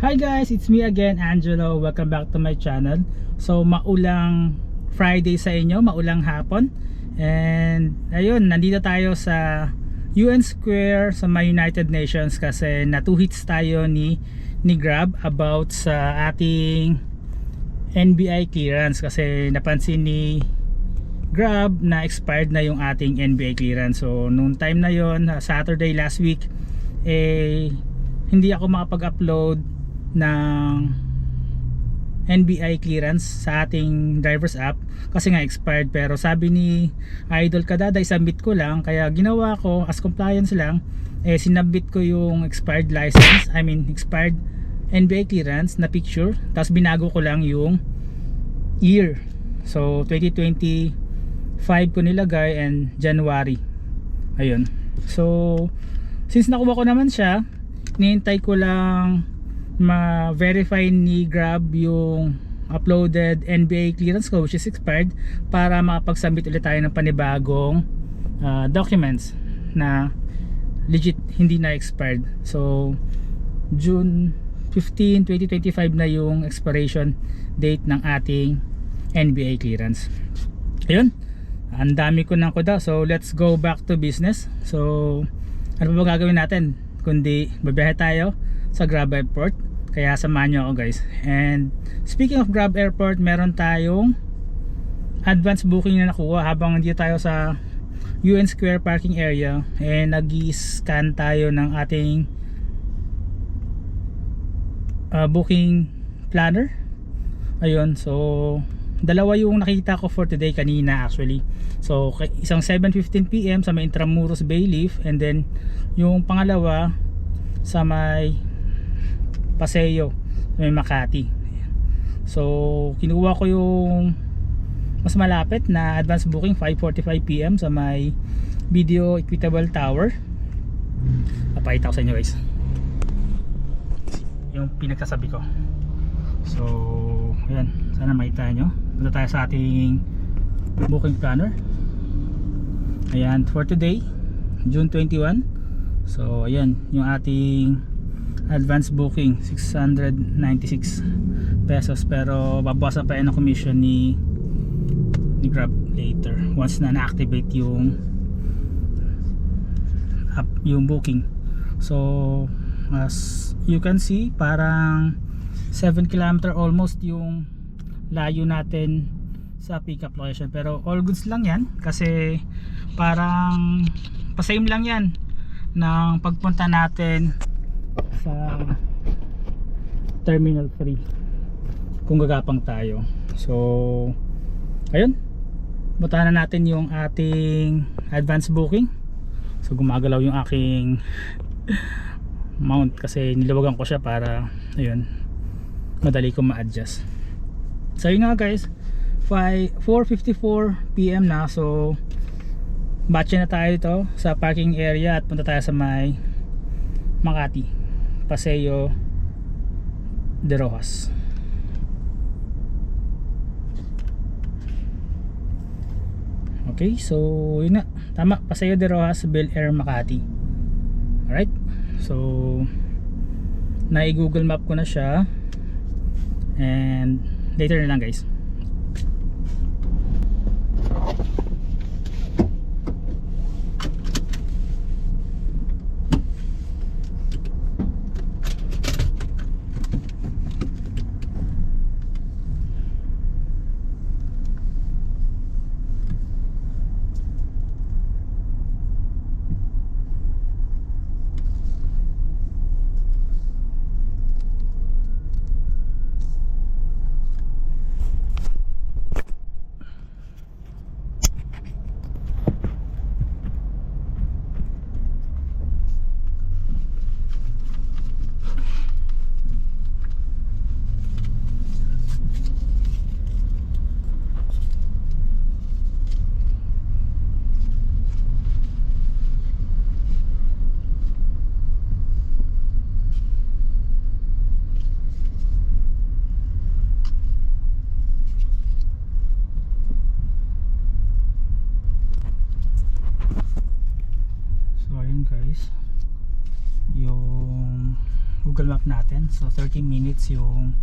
Hi guys, it's me again, Angelo. Welcome back to my channel. So, maulang Friday sa inyo, maulang hapon. And ayun, nandito tayo sa UN Square sa may United Nations kasi na two hits tayo ni ni Grab about sa ating NBI clearance kasi napansin ni Grab na expired na yung ating NBI clearance. So, nung time na yon, Saturday last week, eh hindi ako makapag-upload ng NBI clearance sa ating driver's app kasi nga expired. Pero sabi ni Idol Kadada submit ko lang kaya ginawa ko as compliance lang eh sinabit ko yung expired license I mean expired NBI clearance na picture. Tapos binago ko lang yung year. So 2025 ko nilagay and January. Ayun. So since nakuha ko naman siya nihintay ko lang ma-verify ni Grab yung uploaded NBA clearance ko which is expired para makapag-submit ulit tayo ng panibagong uh, documents na legit hindi na expired. So June 15, 2025 na yung expiration date ng ating NBA clearance. Ayun ang dami ko ng kuda. So let's go back to business. So ano ba gagawin natin kundi babiyahe tayo sa Grab Airport kaya samahan nyo ako guys. And speaking of Grab Airport meron tayong advance booking na nakuha habang hindi tayo sa UN Square parking area. And nag scan tayo ng ating uh, booking planner. Ayun so dalawa yung nakita ko for today kanina actually. So isang 7.15pm sa may Intramuros Bayleaf and then yung pangalawa sa may Paseo may Makati. So kinuha ko yung mas malapit na advance booking 5.45pm sa may Video Equitable Tower. Papakita ko sa inyo guys. Yung pinagsasabi ko. So ayan. Sana makita nyo. Punta tayo sa ating booking planner. Ayan for today June 21 so ayan yung ating advance booking 696 pesos. Pero babawasan pa yan ang commission ni ni Grab later once na na-activate yung app yung booking. So as you can see parang 7 km almost yung layo natin sa pickup location. Pero all goods lang yan kasi parang pasame lang yan ng pagpunta natin sa terminal 3 kung gagapang tayo. So ayun. Butahan na natin yung ating advance booking. So gumagalaw yung aking mount kasi nilawagan ko siya para ayun madali ko ma-adjust. So yun nga guys. 4.54pm na. So batch na tayo ito sa parking area at punta tayo sa may Makati Paseo de Rojas. Okay so yun na. Tama Paseo de Rojas Bel Air Makati. Alright so na google map ko na siya. And later na lang guys So 30 minutes yung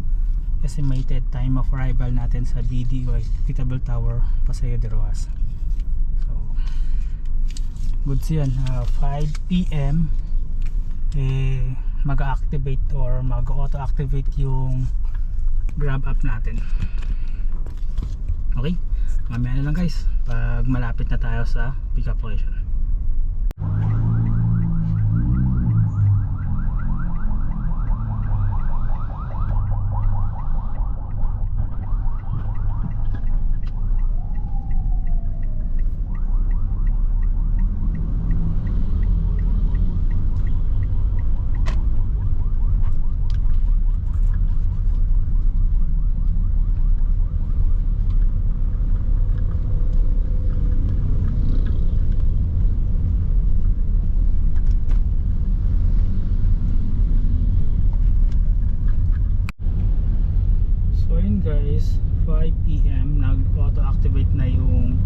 estimated time of arrival natin sa BDO Equitable Tower, Paseo de Rojas. So goods yan. Uh, 5 p.m. eh mag-activate or mag-auto activate yung grab app natin. Okay? Mamaya na lang guys pag malapit na tayo sa pick up location. So yun guys, 5pm nag-auto activate na yung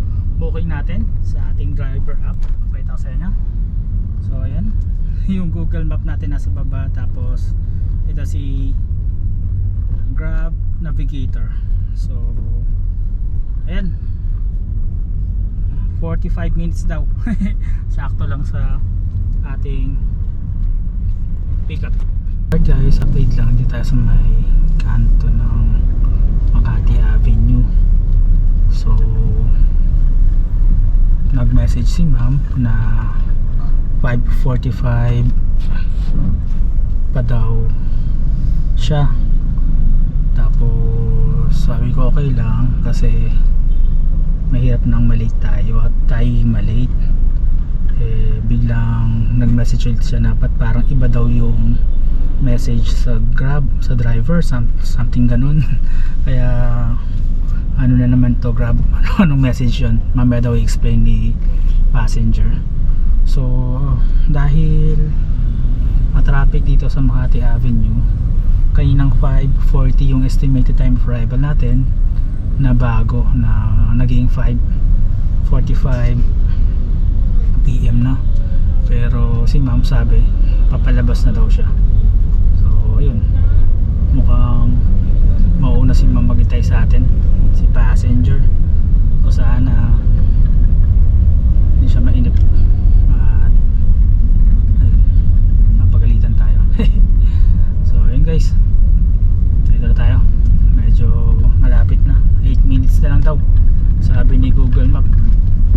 booking natin sa ating driver app. Pakita ko sa inyo. So ayan, yung Google Map natin nasa baba tapos ito si Grab Navigator. So ayan. 45 minutes daw. Sakto lang sa ating pickup. Alright guys, update lang. Dito tayo sa may kanto ng Makati Avenue. So, nag-message si ma'am na 5.45 pa daw siya. Tapos, sabi ko okay lang kasi mahirap nang malate tayo at tayo malate. Eh biglang nag-message ulit siya na ba't parang iba daw yung message sa grab sa driver? Some, something ganun. Kaya ano na naman to grab ano anong message yun? Mamaya daw i-explain ni passenger. So dahil matraffic dito sa Makati Avenue kaninang 5.40 yung estimated time of arrival natin na bago na naging 5.45 PM na. Pero si ma'am sabi papalabas na daw siya. So ayun. Mukhang mauna si ma'am maghintay sa atin si passenger. O sana hindi siya mainip. At ayun napagalitan tayo. So ayun guys. Dito na tayo. Medyo malapit na. 8 minutes na lang daw. Sabi ni Google Map.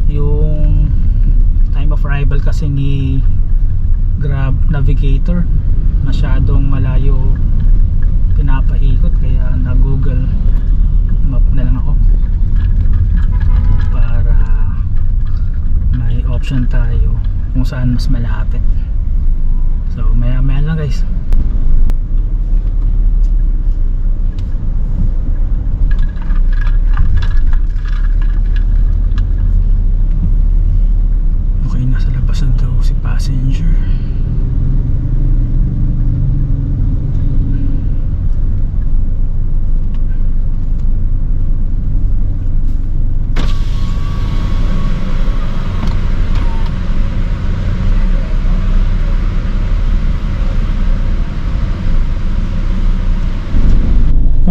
Yung time of arrival kasi ni Grab Navigator masyadong malayo pinapaikot. Kaya na Google Map na lang ako. Para may option tayo kung saan mas malapit. So maya maya lang guys. Okay, nasa labas na daw si passenger.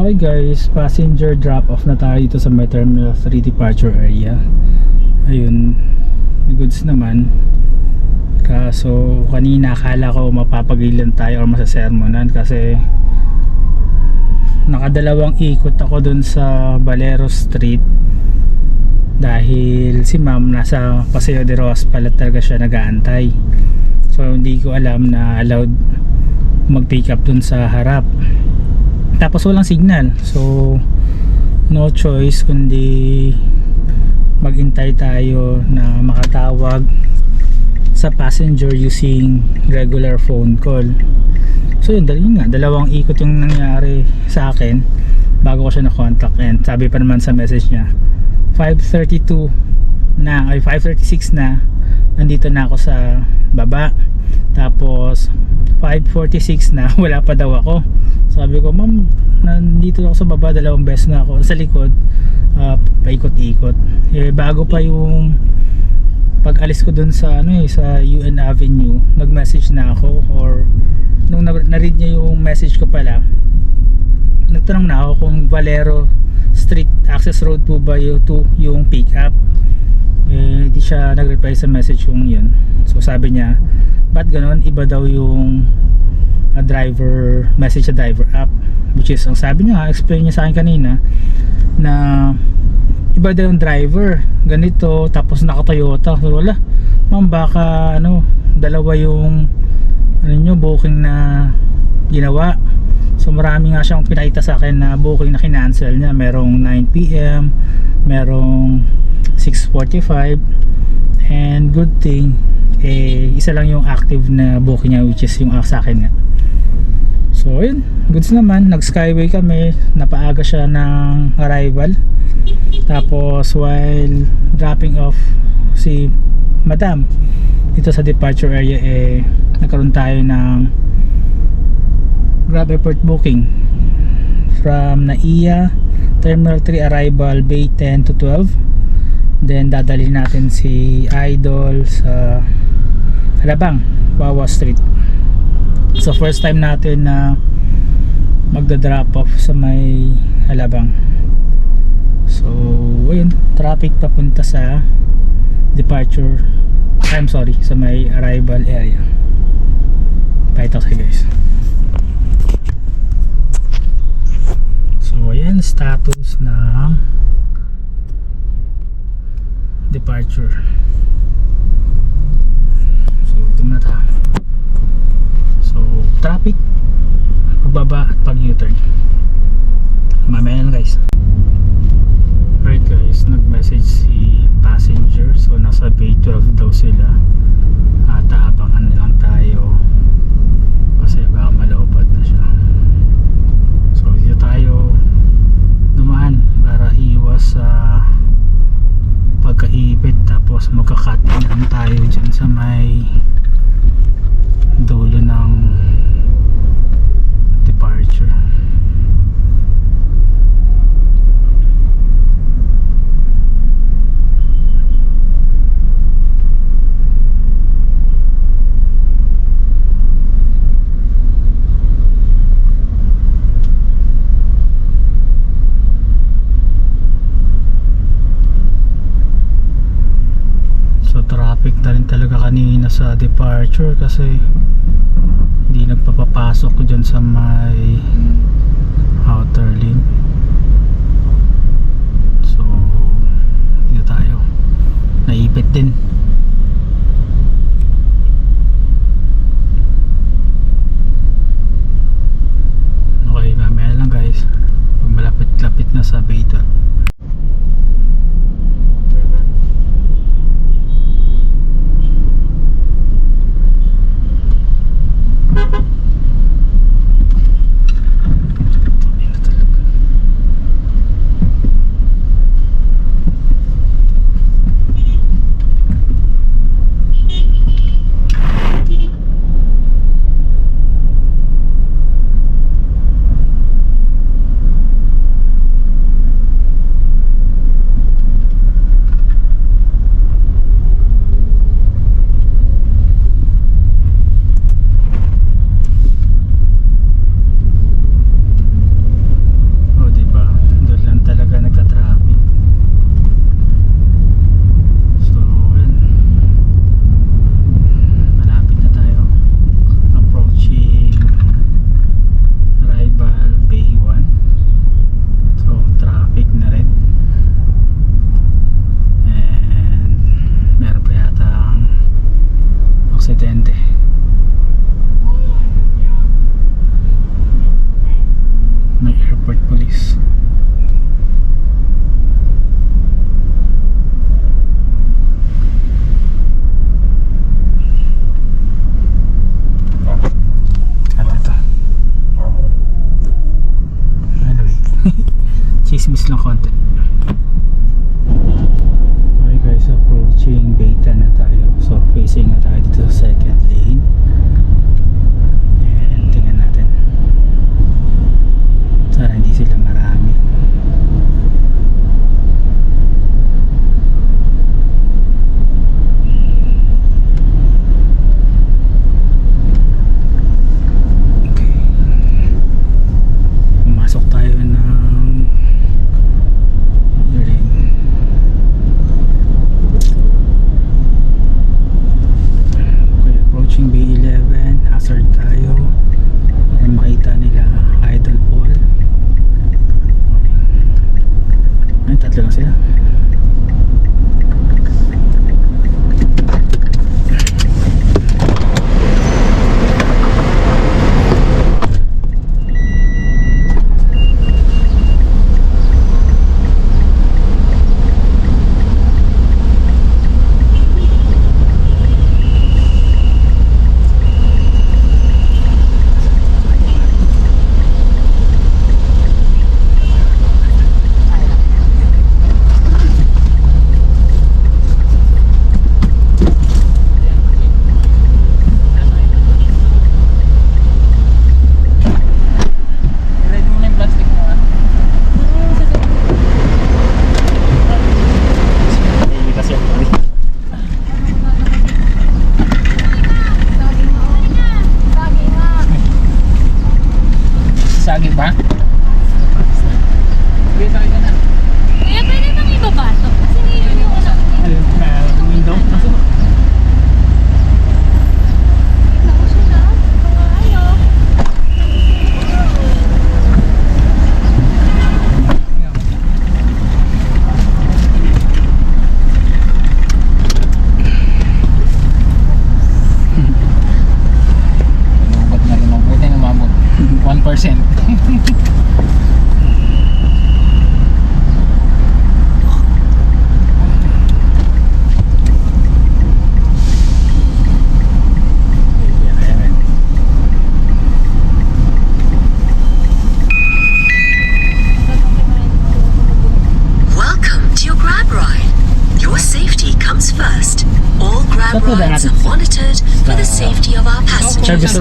Okay guys, passenger drop off na tayo dito sa may Terminal 3 departure area. Ayun, goods naman. Kaso kanina akala ko mapapagilan tayo or masasermonan kasi nakadalawang ikot ako dun sa Valero Street dahil si ma'am nasa Paseo de Rojas pala talaga siya nag-aantay. So hindi ko alam na allowed mag-pick up dun sa harap. Tapos walang signal. So no choice kundi maghintay tayo na makatawag sa passenger using regular phone call. So yun, yun nga, dalawang ikot yung nangyari sa akin bago ko siya na-contact and sabi pa naman sa message niya 5.32 na, ay 5.36 na nandito na ako sa baba tapos 5.46 na wala pa daw ako sabi ko ma'am nandito ako sa baba dalawang beses na ako sa likod. Uh, paikot-ikot. Eh, bago pa yung pag alis ko dun sa ano eh sa UN Avenue nag-message na ako or nung na- na-read niya yung message ko pala nagtanong na ako kung Valero Street Access Road po ba yung, to, yung pick up eh di siya nag-reply sa message kong yun. So sabi niya ba't ganon? Iba daw yung uh, driver message sa driver app which is ang sabi niya explain niya sa akin kanina na iba daw yung driver ganito tapos naka Toyota so wala. Ma'am baka ano dalawa yung ano nyo booking na ginawa. So marami nga siyang pinakita sa akin na booking na kinancel niya. Merong 9pm merong 6.45 and good thing eh isa lang yung active na booking niya which is yung sa akin nga so yun goods naman nag skyway kami. Napaaga siya ng arrival. Tapos while dropping off si madam dito sa departure area eh nagkaroon tayo ng grab airport booking from Naiya Terminal 3 arrival Bay 10 to 12 then dadali natin si Idol sa Alabang Wawa Street so first time natin na magda drop off sa may Alabang. So ayun traffic papunta sa departure. I'm sorry sa may arrival area. Pakita ko guys. So ayan status ng departure. So so traffic. Pagbaba at pag U-turn. Mamaya na guys. Alright guys, nag-message si passenger. So nasa bay 12 daw sila. At aabangan na lang tayo. Kasi baka malobad na siya. So dito tayo dumaan para iwas sa pagkaipit. Tapos magkakatingan tayo dyan sa may departure kasi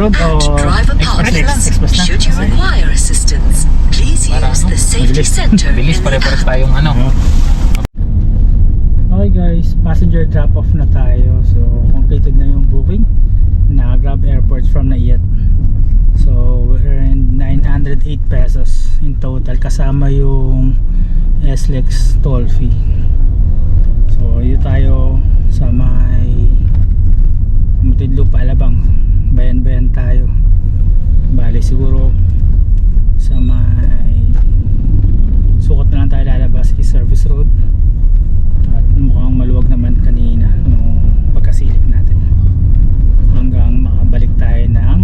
road o express lang? Express na? Should you require assistance, please use the safety center Bilis pare-pares tayong ano. Okay guys, passenger drop off na tayo. So, completed na yung booking na Grab Airports from Naiat. So, we earned 908 pesos in total kasama yung SLEX toll fee. So, yun tayo sa may Muntinlupa, Alabang. Bayan-bayan tayo. Bali siguro sa may sukat na lang tayo lalabas is service road at mukhang maluwag naman kanina nung pagkasilip natin hanggang makabalik tayo ng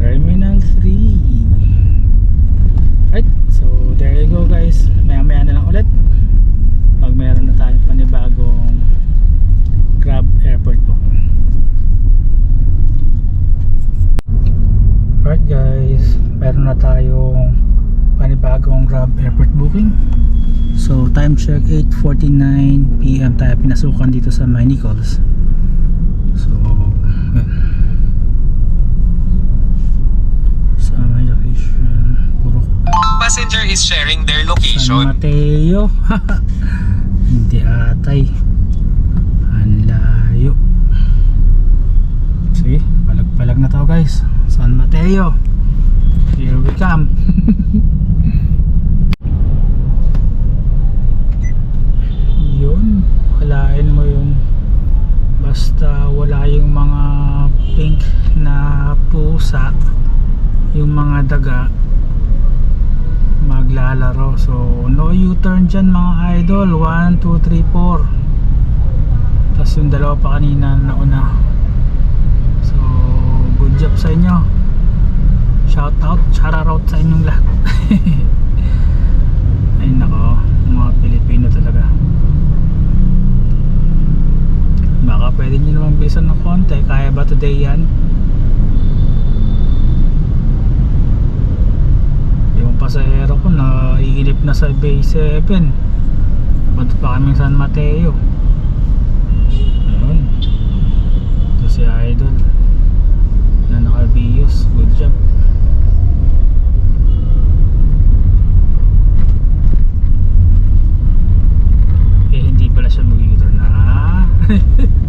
Terminal 3 right so there you go guys maya maya na lang ulit pag meron na tayong panibagong Grab Airport book right guys meron na tayong panibagong Grab Airport booking. So time check 8.49 PM tayo pinasukan dito sa My Nichols. So yun. Sa my location Purok Passenger is sharing their San location. Mateo. Hindi atay. Ang layo. Sige palag-palag na tao guys. San Mateo. Here we come yun walain mo yun basta wala yung mga pink na pusa yung mga daga. Maglalaro. So no U-turn dyan mga idol. 1, 2, 3, 4 tapos yung dalawa pa kanina na una so good job sa inyo. Shout out shout out sa inyong lahat ay nako mga Pilipino talaga baka pwede nyo naman bilisan ng konti kaya ba today yan? Yung pasahero ko na iinip na sa Bay 7 ba't pa kami San Mateo? Ayun. Ito si Idol na naka-bios. Good job. Eh hindi pala siya mag-u-turn na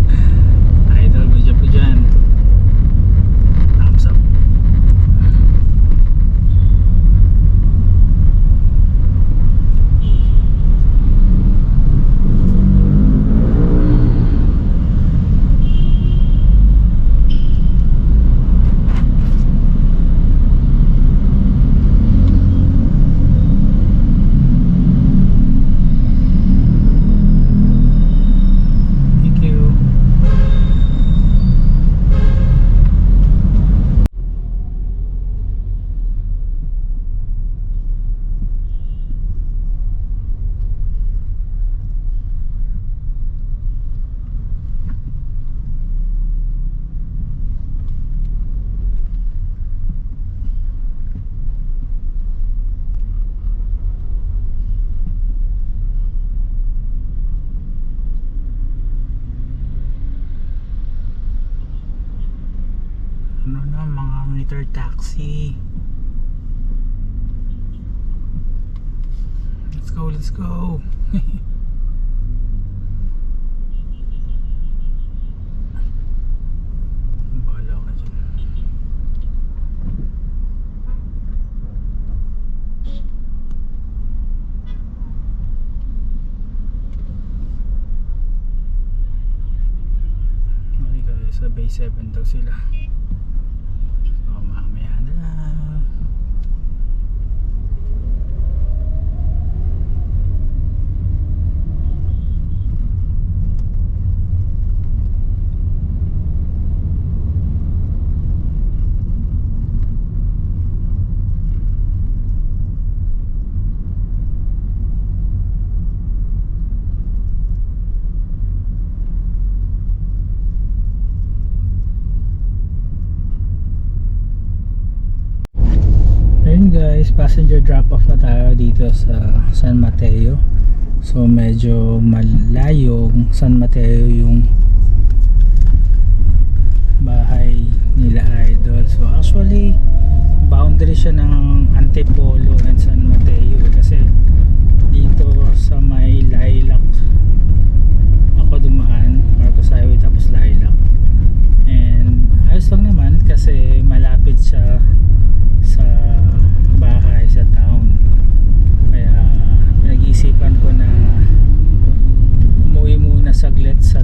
ano, mga monitor taxi. Let's go let's go. Sa Bay 7 daw sila. Passenger drop off na tayo dito sa San Mateo. So medyo malayo San Mateo yung bahay nila idol. So actually boundary siya ng Antipolo and San Mateo kasi dito sa may Lilac ako dumaan Marcos Highway tapos Lilac and ayos lang naman kasi malapit siya sa bahay sa town kaya pinag-iisipan ko na muna saglit sa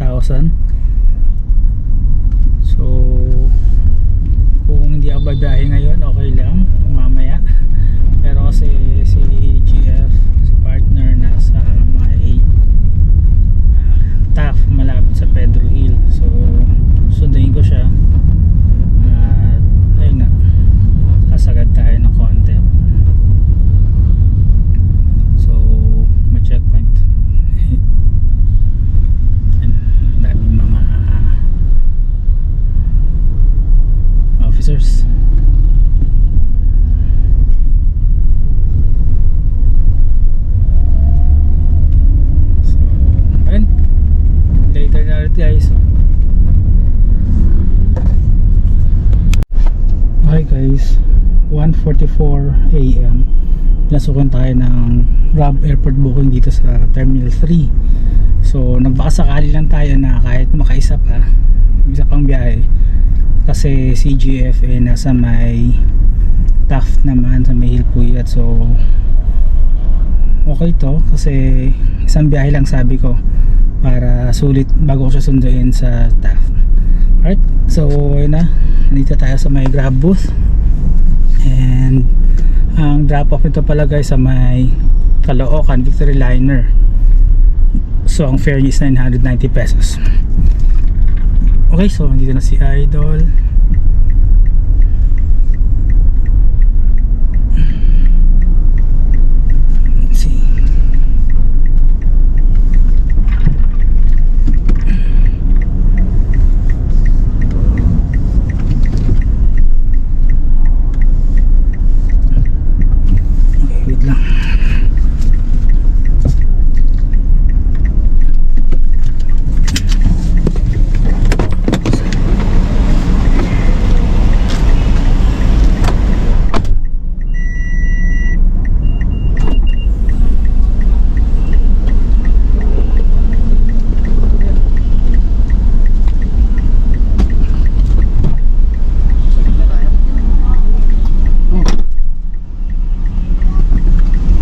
1,000 1.44 a.m. Nasukan tayo ng Rob Airport booking dito sa Terminal 3. So nagbakasakali lang tayo na kahit makaisa pa, isa pang biyahe. Kasi CGF eh nasa may Taft naman sa may Hilpuyat. So okay to kasi isang biyahe lang sabi ko para sulit bago ko siya sunduin sa Taft. Alright, so yun na. Nandito tayo sa may grab booth. And ang drop off nito pala guys sa may Caloocan Victory Liner. So ang fare niya is 990 pesos. Okay, so nandito na si Idol. Let's see. Okay, wait lang.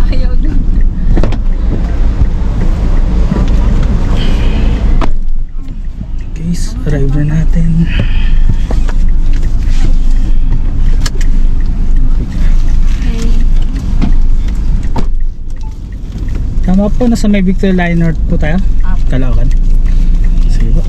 Ayaw dun. Guys, arrive na natin. Tama po, nasa may Victor Liner po tayo. Caloocan. Sige po.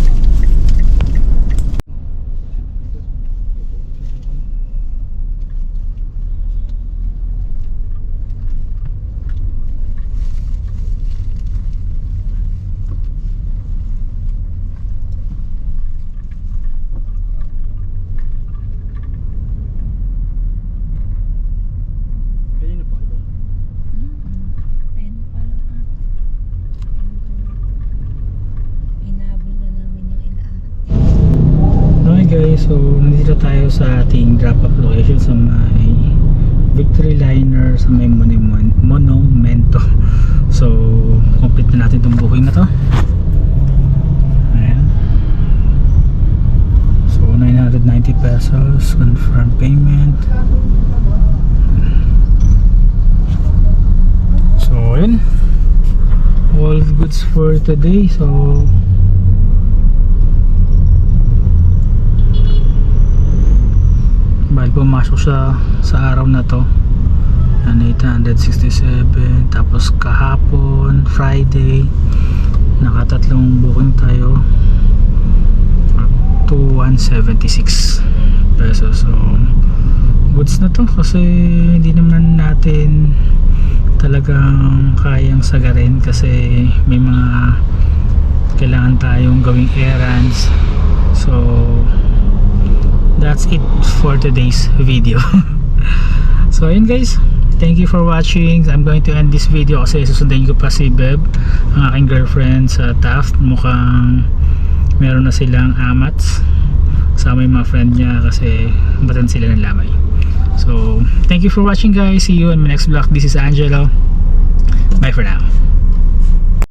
Ten pa lang ata. sa ating drop-off location sa may Victory Liner sa may Monumen- Monumento. So, complete na natin itong booking na to. Ayan. So, 990 pesos confirm payment. So, yun. All goods for today. So, Bali pumasok siya sa araw na to Yan, 867 Tapos kahapon Friday Nakatatlong booking tayo Up to 176 pesos. So Goods na to kasi hindi naman natin talagang kayang sagarin kasi may mga kailangan tayong gawing errands. So that's it for today's video. So ayun guys thank you for watching. I'm going to end this video kasi susundan ko pa si Beb ang aking girlfriend sa Taft. Mukhang meron na silang amats. Kasama yung mga friend niya kasi batan sila ng lamay. So thank you for watching guys. See you in my next vlog. This is Angelo. Bye for now